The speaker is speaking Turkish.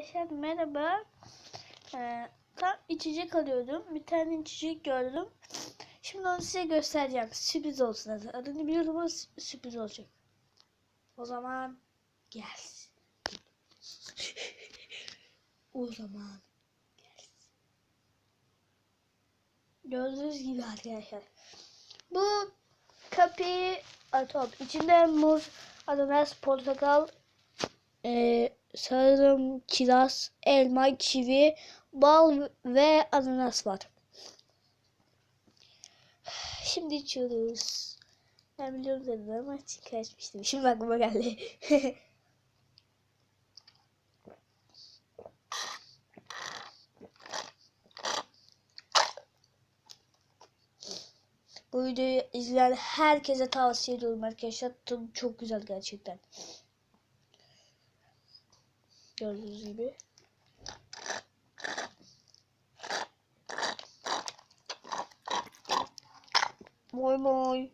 Arkadaşlar merhaba. Ee, tam içecek alıyordum. Bir tane içecek gördüm. Şimdi onu size göstereceğim. Sürpriz olsun. adı. Adını biliyorum ama sü- sürpriz olacak. O zaman gelsin. o zaman gelsin. Gördüğünüz gibi arkadaşlar. Bu kapıyı atom. İçinde muz, ananas, portakal, ee, sanırım kiraz, elma, kivi, bal ve ananas var. Şimdi içiyoruz. Ben biliyorum dedim ama çıkartmıştım. Şimdi aklıma geldi. Bu videoyu izleyen herkese tavsiye ediyorum arkadaşlar. Tadı çok güzel gerçekten. Gördüğünüz gibi. Moy moy.